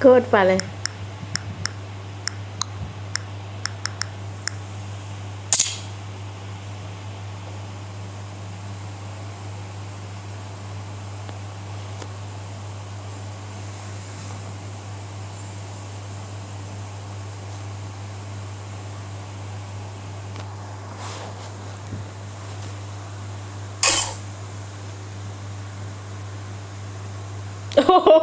โคตรไปเลย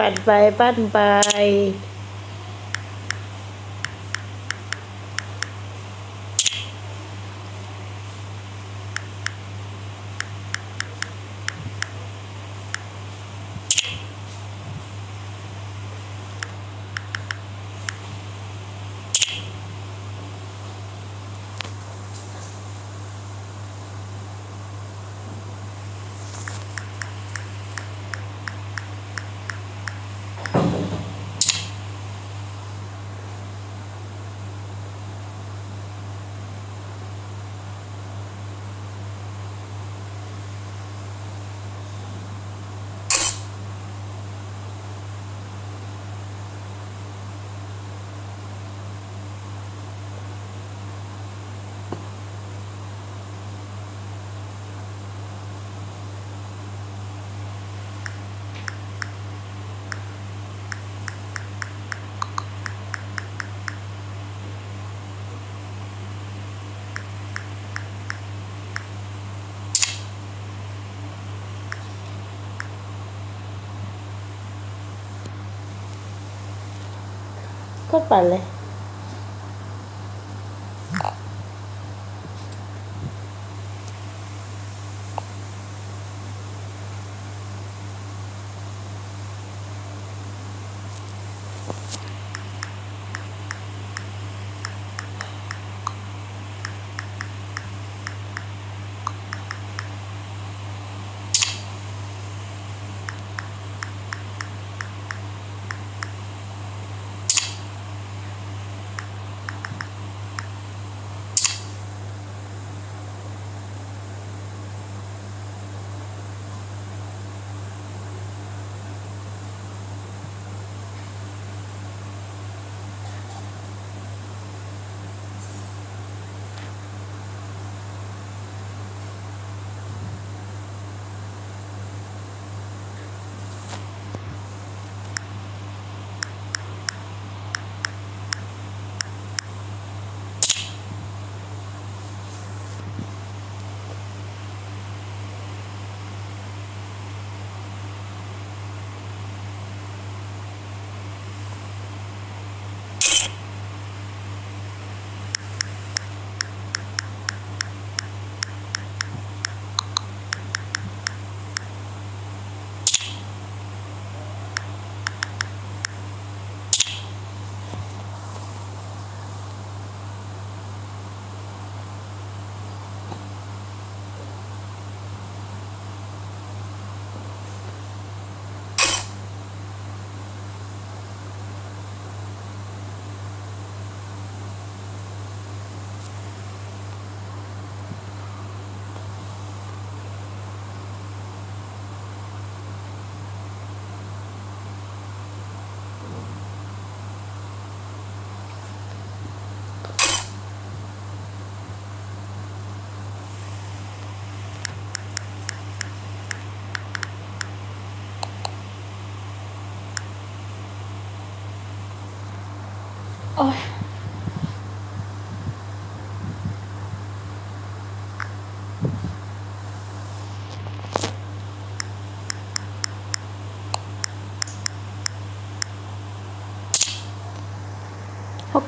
ปั่นไปปั้นไป โ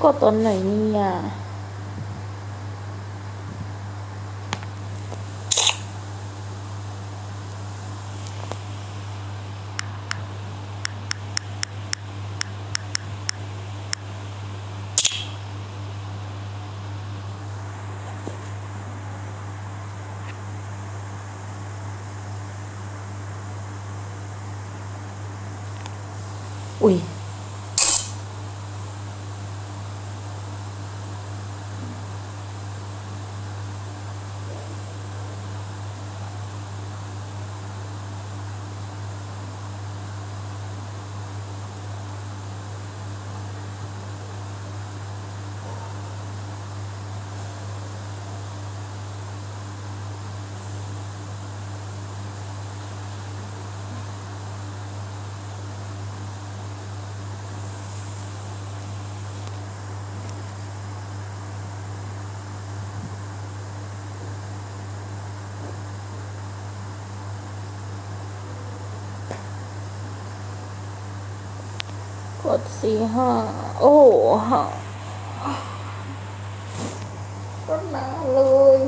ก็ตอนไหนเนี่ยอุ้ย กดสี่ห้าโอ้โหห้าก็นานเลย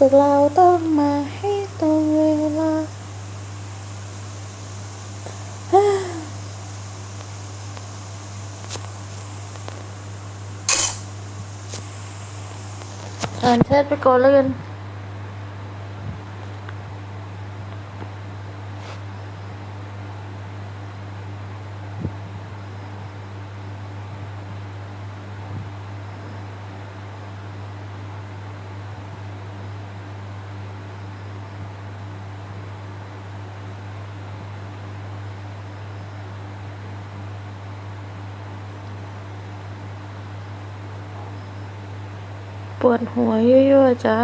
พวกเราต้องมาให้ตรงเวลา อ่านแชทไปก่อนแล้วกัน ปวดหัวเยอะๆจ้า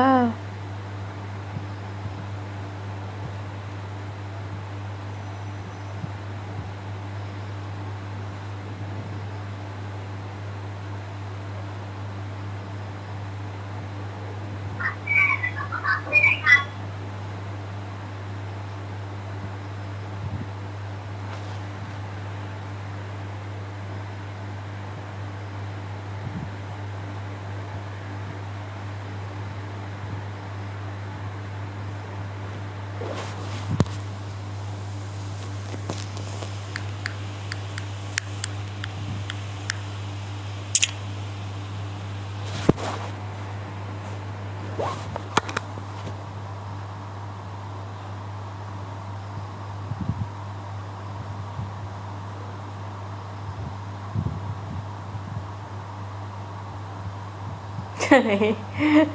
ใ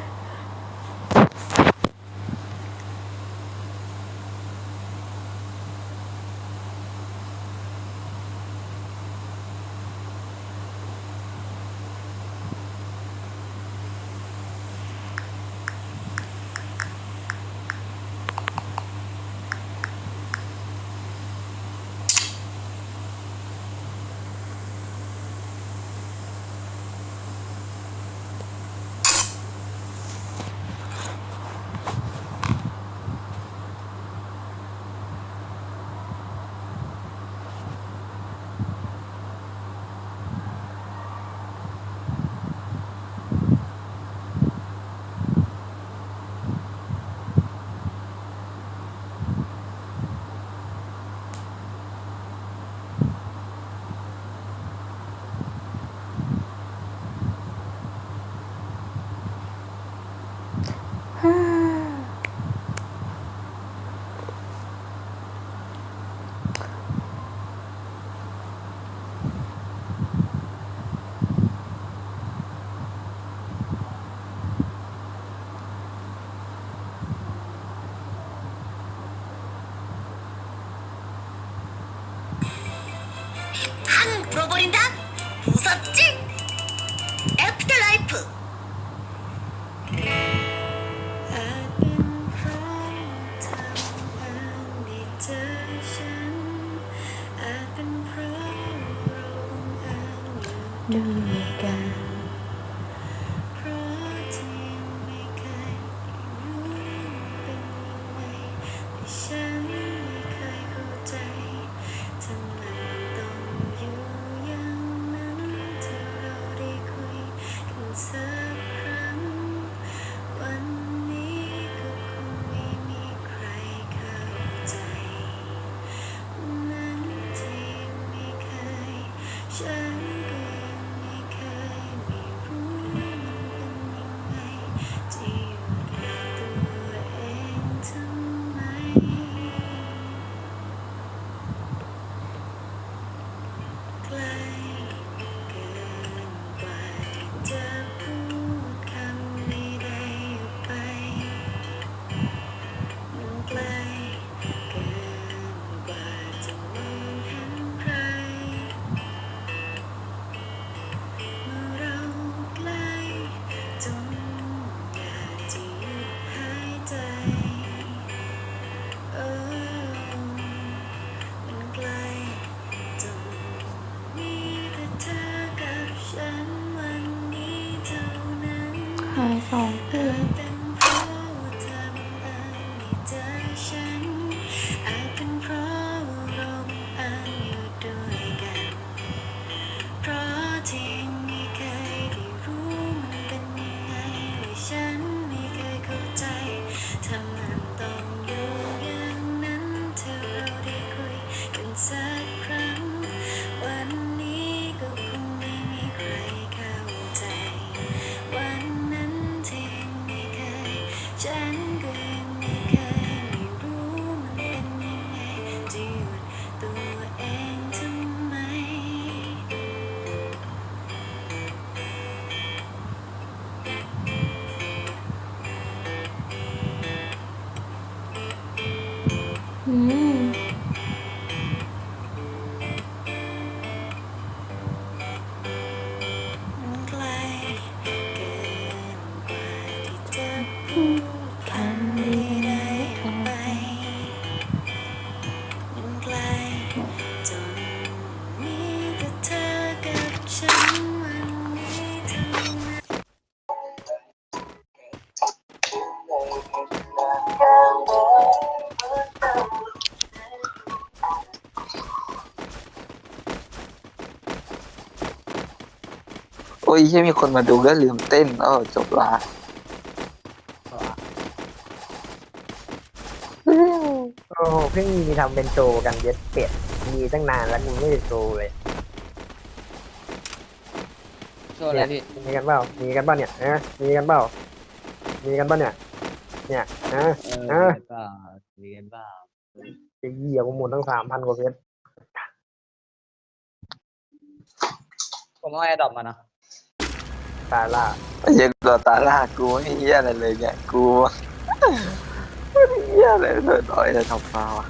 โอ้ยยังมีคนมาดูก็ลืมเต้นเออจบละโอ้โหเพิ่งมีทำเป็นโชว์กันเย็ดเป็ดมีตั้งนานแล้วมึงไม่ได้โชว์เลยโชว์อะไรพี่มีกันเปล่ามีกันเปล่าเนี่ยเออมีกันเปล่ามีกันเปล่าเนี่ย เนี่ยเออเอเอออเปล่าเรียนเปล่าไอ้เหี้ยกูหมุนตั้งสามพันกว่าเพชรผมเอาแอร์ดรอปมานะ ตายละไอ้เหี้ยังตัวตาลากกูไม่เหี้ยอะไรเลยเนี่ยกูไม่เหี้ยอะไรเลยต่อยแต่ทำฟ้าวะ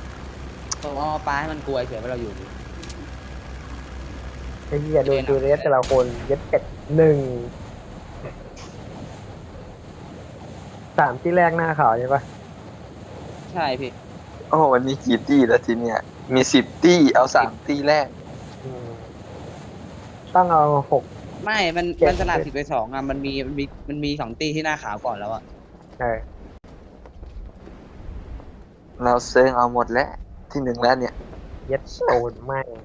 ผมเอามาปาให้มันกลัวเฉยว่าเราอยู่ไอ้เหี้ยดูดูเรสแต่ละคนเย็ดเป็ดหนึ่งสามที่แรกหน้าขาวใช่ปะใช่พี่โอ้วันนี้กี่ตี้แล้วทีเนี้ยมีสิบตี้เอาสามตี้แรก อืมต้องเอาหก ไม่ มันเจ็ดมันสลับสิบไปสองอะ มันมี มันมี มันมีสองตีที่หน้าขาวก่อนแล้วอะเออเราเซิงเอาหมดแล้ว ที่หนึ่งแล้วเนี่ย เย็ดโตนไม่ง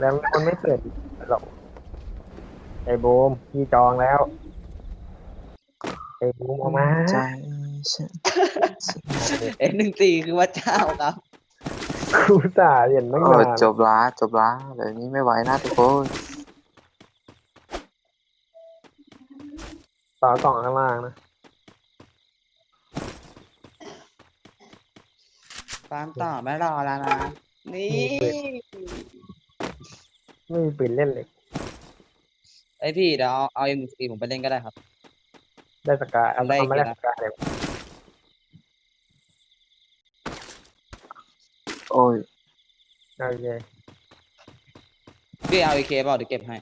แล้วมันไม่เปิดหรอกไอ้บูมพี่จองแล้ว ไอ้บูมเอามาใจฉันเอ็นหนึ่งตีคือว่าเจ้าครับกูสาเห็นตั้งโอ้นานจบละจบละเดี๋ยวนี้ไม่ไหวนะทุกคน ต่อกล่องข้างล่างนะ ตามต่อไม่รอแล้วนะ นี่ ไม่มีปืนเล่นเลย ไอพี่เดี๋ยวเอาเอาเอ็มซีผมไปเล่นก็ได้ครับ ได้สกายเอาได้ทำไม่ได้กี่นัสดกายเลยโอ้ยโอเคพี่เอาเอเคเปล่าเดี๋ยวเก็บให้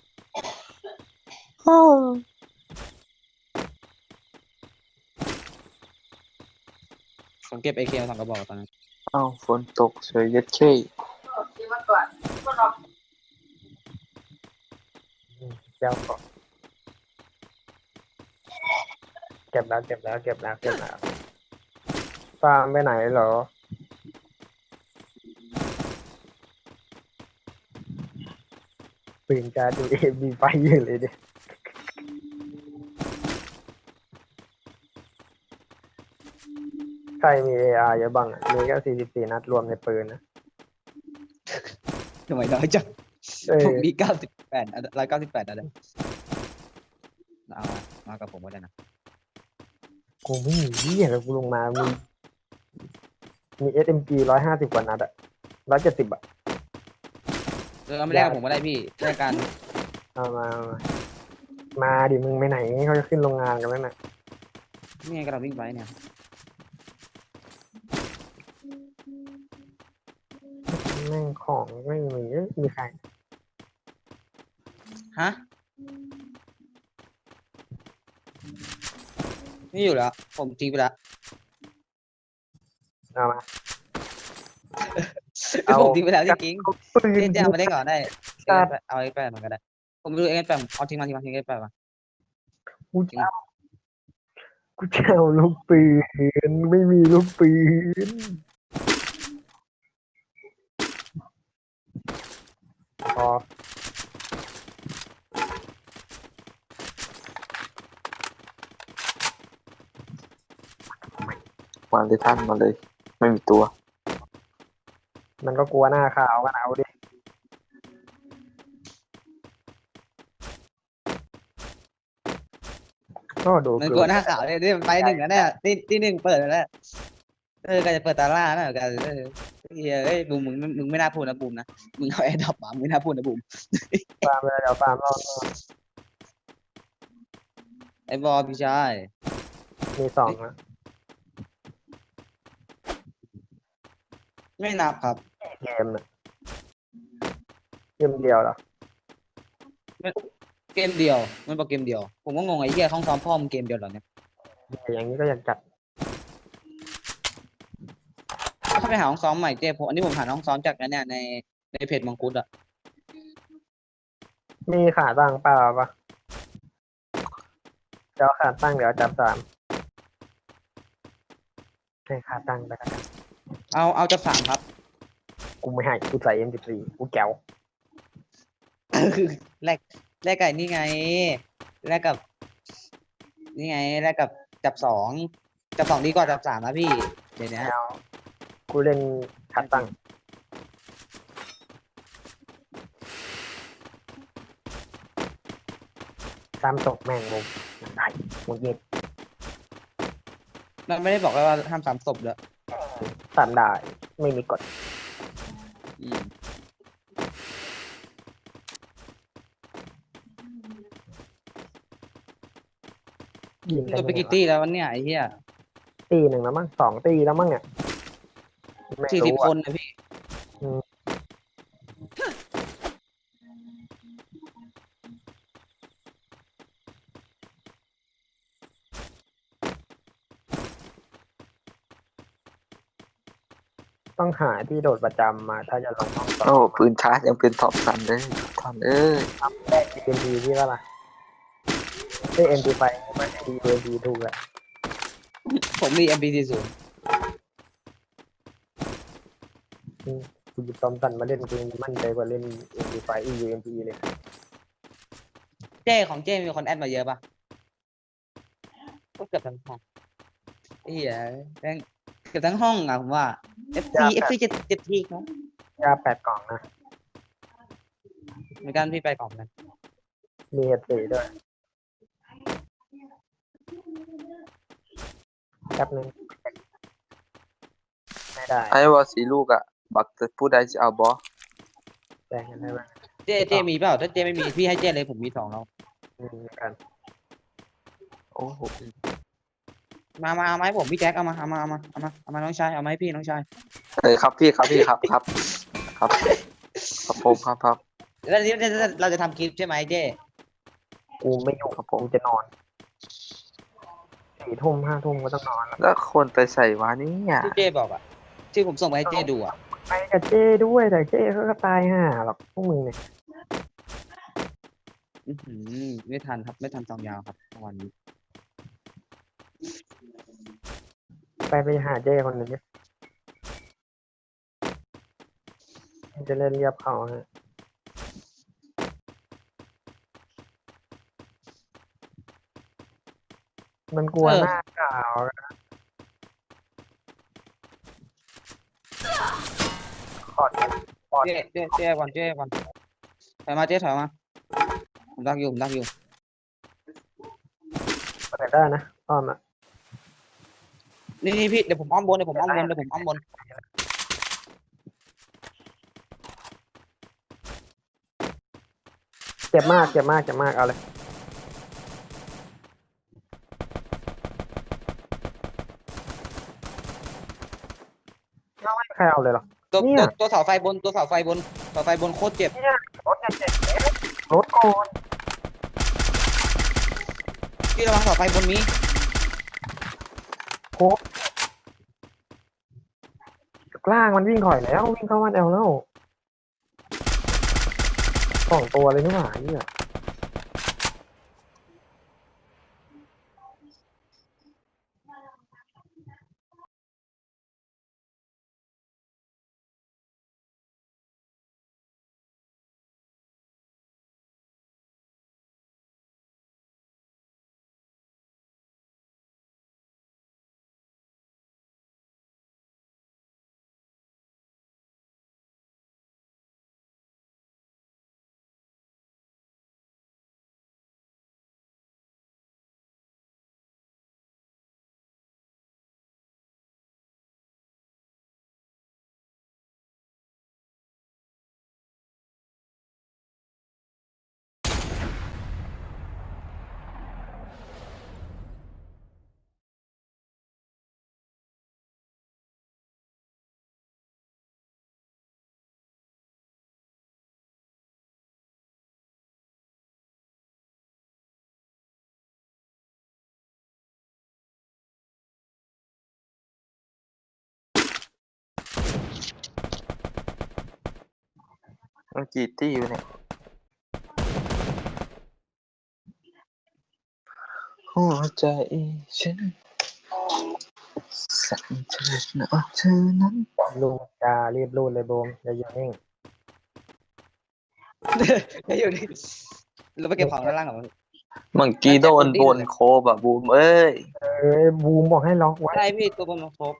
ผมเก็บเอเคมาสองกระบอกตอนนั้นเอ้าฝนตกเฉยเย็ดเช่อืมเจ้าก่อนเก็บแล้วเก็บแล้วเก็บแล้วเก็บแล้วฟาร์มไปไหนเหรอ ปืนจะดูเอบีไฟอยู่เลยดิใค รมีเออาร์เยอะบ้างอะมีก็สี่สิบสี่นัดรวมในปืนนะ ทำไมน้อยจังเออ ผมมีเก้าสิบแปดร้อยเก้าสิบแปดอะไรเอามามากับผมก็ได้นะกูไม่มีเหี้ยเลยกูลงมา มี มี SMG ร้อยห้าสิบกว่านัดอะร้อยเจ็ดสิบอะเออเอาไม่ได้กับผมก็ได้พี่แลกกันเอามาเอามา มาดิมึงไปไหนเขาจะขึ้นโรงงานกันแล้วน่ะนี่ไงกำลังวิ่งไปเนี่ย แม่งของไม่มีเอ้ยมีใครฮะนี่อยู่แล้ว ผมทิ้งไปแล้วเอามาผมเอาทิ้งไปแล้วจริงปืๆนเจ๊เจ๊เอามาได้ก่อนได้ครับเอาไอ้แปดมันก็ได้ ผมไม่รู้เอ็นแปดเอาทิ้งมาทิ้งมาทิ้งไอ้แปดมา กูจะเอากูจะเอาลูกปืนไม่มีลูกปืน พอมาเลยท่านมาเลย ไม่มีตัว มันก็กลัวหน้าขาวกันเอาดิ ก็ดูมันกลัวหน้าขาวเลยนี่มันไปหนึ่งแล้วเนี่ยที่ที่หนึ่งเปิดแล้วเนี่ยเออก็จะเปิดตาล่านะกันเออ เฮ้ยเอ้ยบูมมึงมึงไม่น่าพูดนะบูมนะมึงเอาแอร์ดรอปมามึงไม่น่าพูดนะบูมฟาร์มเลยเดี๋ยวฟาร์มรอบไอ้บอลพี่ชายมีสองนะไม่นับครับเกมน่ะเกมเดียวเหรอเกมเดียวมันบอกเกมเดียว ผมก็งงไอ้เหี้ยห้องซ้อมพ่อมึงเกมเดียวเหรอเนี่ย อย่างนี้ก็อยากจัด ถ้าไปหาห้องซ้อมใหม่เจ๊ผมอันนี้ผมหาห้องซ้อมจากนั้นเนี่ยในในเพจมังคุดอะมีขาตั้งเปล่าปะเดี๋ยวขาตั้งเดี๋ยวจับสามให้ขาตั้งไปแล้วกันเอาเอาจับสามครับ กูไม่ให้กูใส่ M14 กูแก้วแลกแลกกับนี่ไงแลกกับ นี่ไงแลกกับจับสองจับสองดีกว่าจับสามนะพี่เดี๋ยวนี้แก้ว กูเล่นขาตั้งตามตกแม่งมุมได้มุมเย็ดมันไม่ได้บอกไว้ว่าห้ามสามศพเลยตามได้ ไม่มีกฎอืมยิงกัตันวไปกี่ตีแล้ววันเนี้ยไอ้เหี้ยตีหนึ่งแล้วมั้งสองตีแล้วมั้งเนี่ย สี่สิบคนนะพี่ ต้องหาที่โดดประจำมา ถ้าจะลองสอโอ้ปืนชาร์จยังเป็นท็อปซันเลยทอนเอ้ยทำแรก EMP ที่ว่าล่ะได้เอ็นพีไม่ยดีถูกอะผมมีเอ็นพีดีสูง กูหยิบตอมตันมาเล่นกูยังมั่นใจกว่าเล่น MP ไป EMP เลยเจ้ของเจ้มีคนแอดมาเยอะปะก็เกือบทั้งห้องไอ้เหี้ยแม่งเกือบทั้งห้องอะผมว่า FC FC เจ็ดเจ็ดทีครับยาแปดกล่องนะเหมือนกันพี่ไปกล่องนั้นมีเห็ดสีด้วยแป๊บนึงไม่ได้ไอ้ว่าสีลูกอะ บักจะพูดได้จะเอาบอแจ้งกันได้ไหมเจ้เจ้มีเปล่า ถ้าเจ้ไม่มีพี่ให้เจ้เลยผมมีสองแล้ว มีกัน โอ้โหมามาเอามาให้ผมพี่แจ็คเอามาเอามาเอามาเอามาเอามาน้องชายเอามาให้พี่น้องชายเอ้ยครับพี่ครับพี่ครับครับ ครับครับผมครับครับแล้วทีนี้เราจะทำคลิปใช่ไหมเจ้กูไม่อยู่ครับผกูมจะนอนสี่ทุ่มห้าทุ่มก็ต้องนอนแล้วแล้วคนไปใส่วานี่อะที่เจ้บอกอะที่ผมส่งไปให้เจ้ดูอะ ไปกับเจ้ด้วยแต่เจ้เขาก็ตายห่าหรอกพวกมึงเนี่ยอื้อหือไม่ทันครับ ไม่ทันจองยาวครับวันนี้ไปไปหาเจ้คนหนึ่งดิจะเล่นเรียบเขาฮะมันกลัวหน้าขาวนะ ขอดขอดเจ้เจ้เจ้ก่อนเจ้ก่อนถอยมาเจ้ถอยมาผมดักอยู่ผมดักอยู่ขอดได้นะอ้อมอะนี่นี่พี่เดี๋ยวผมอ้อมบนเดี๋ยวผมอ้อมบนเดี๋ยวผมอ้อมบนเจ็บมากเจ็บมากเจ็บมากเอาเลยไม่ให้ใครเอาเลยเหรอ ตัวเนี่ตัวยตัวเสาไฟบนตัวเสาไฟบนเสาไฟบนโคตรเจ็บรถเจ็บรถก่อนพี่ระวังเสาไฟบนนี้โค้กล่างมันวิ่งถอยแล้ววิ่งเข้าบ้านแอลแล้วสองตัวเลยนี่หว่าเนี่ย มันกี่ตี้อยู่เนี่ยหัวใจฉันสั่นเธอนะเธอนั้นลุงจะรีบรูดเลยโบมอย่าเย็นนิ่งเดี๋ยวอยู่นี่เราไปเก็บของด้านล่างก่อนเมื่อกี้โดนบนโคบอะบูมเอ้ย เอ้ยบูมบอกให้ล็อกไว้ ใช่พี่ตัวบนมันครบ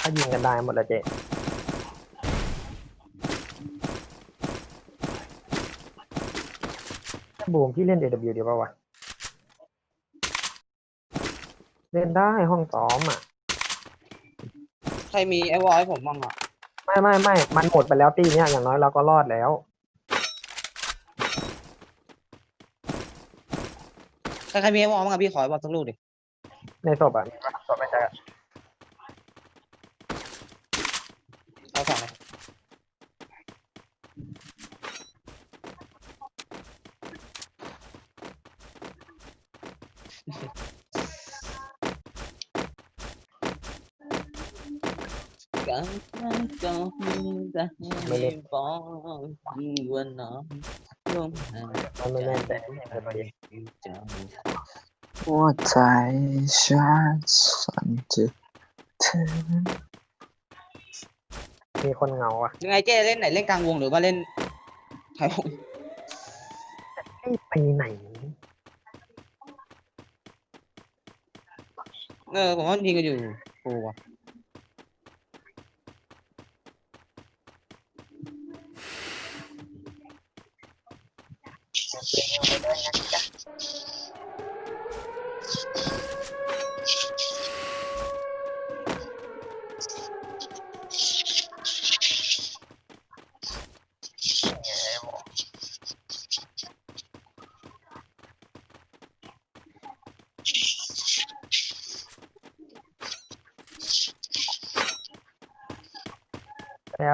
ถ้ายิงกันได้หมดละเจ๊บูมพี่เล่น AW ดีป่าวะ เล่นได้ห้องซ้อมอะ ใครมีไอวอลให้ผมบ้างอะ ไม่ไม่ไม่ มันหมดไปแล้วตีเนี้ยอย่างน้อยเราก็รอดแล้ว ใครใครมีไอวอลบ้างอะพี่ขอไอวอลสักลูกดิ ในศพอะมีปะศพไม่ใช่อะ เอาสองเลย กันก็จะให้บอกว่าน้องลมหายมันไม่แน่ใจเออพอดีใจหัวใจฉันสั่นเธอเธอนั้นมีคนเหงาอะยังไงเจ๊เล่นไหนเล่นกลางวงหรือว่าเล่นท้ายวงไม่ไปไหนเออผมว่ามันยิงกันอยู่กูว่ะ แอ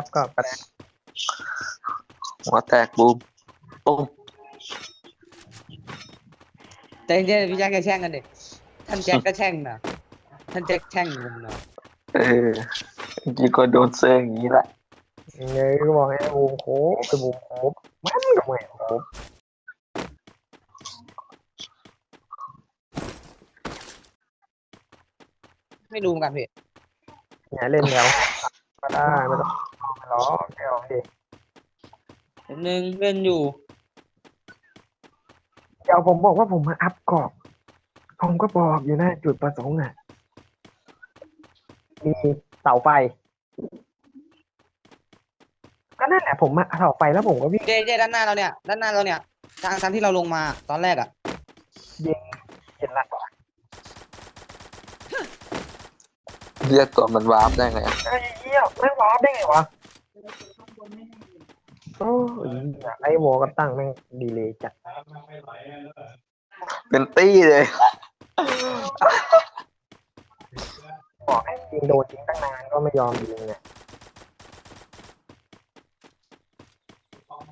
บก็กระหัวแตกบูมตุ้ม แต่จริงๆพี่แจ็คก็แช่งกันดิท่านแจ็คก็แช่งนะท่านแจ็คแช่งผมนะเออเมื่อกี้ก็โดนเซ้งอย่างนี้แหละเงยก็บอกให้บูมโคบไปบูมโคบมันก็ไม่โคบไม่รู้เหมือนกันพี่เนี่ยเล่นแล้วก็ได้ไม่ต้องไปล้อไม่เอาดิแป๊บนึงเล่นอยู่ เดี๋ยวผมบอกว่าผมมาอัพกรอบ ผมก็บอกอยู่นะจุดประสงค์อะ มีเสาไฟ ก็นั่นแหละผมมาเสาไฟแล้วผมก็วิ่งเจ๊เจ๊ด้านหน้าเราเนี่ย ด้านหน้าเราเนี่ย ทางทางที่เราลงมาตอนแรกอะ เห็นละเหี้ยตัวมันวาร์ปได้ไง ไอ้เหี้ยไม่วาร์ปได้ไงวะ โอ้ยเหี้ยไอ้วอลก็ตั้งแม่งดีเลยจัด เป็นตี้เลยบอกให้ยิงโดนจริงตั้งนานก็ไม่ยอมยิงเนี่ย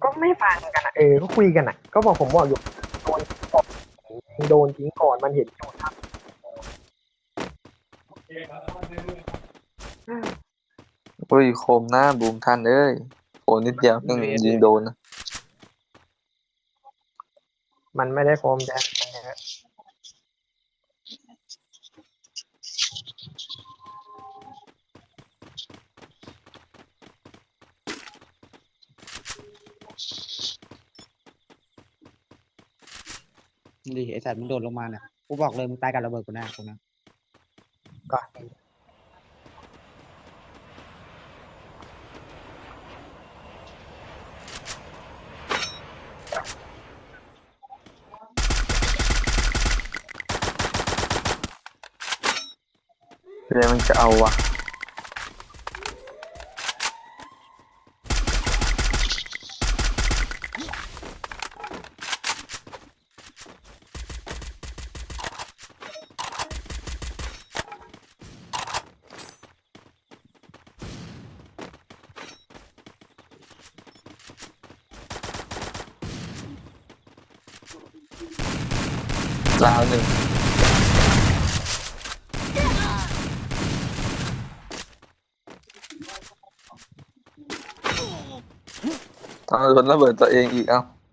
ก็ไม่ฟังกันอะเออก็คุยกันอะก็บอกผมบอกอยู่โดนทิ้งก่อนยิงโดนทิ้งก่อนมันเห็นจุดครับอุ้ยโคมหน้าบูมทันเอ้ย โอนนิดเดียวยังยิงโดนนะมันไม่ได้โฟมแจ็คมันเยอะดิไอสัตว์มันโดดลงมาเนี่ยกูบอกเลยมึงตายกับระเบิดกูแน่ตรงนั้นก็เดี๋ยวมันจะเอาว ต้องโดนร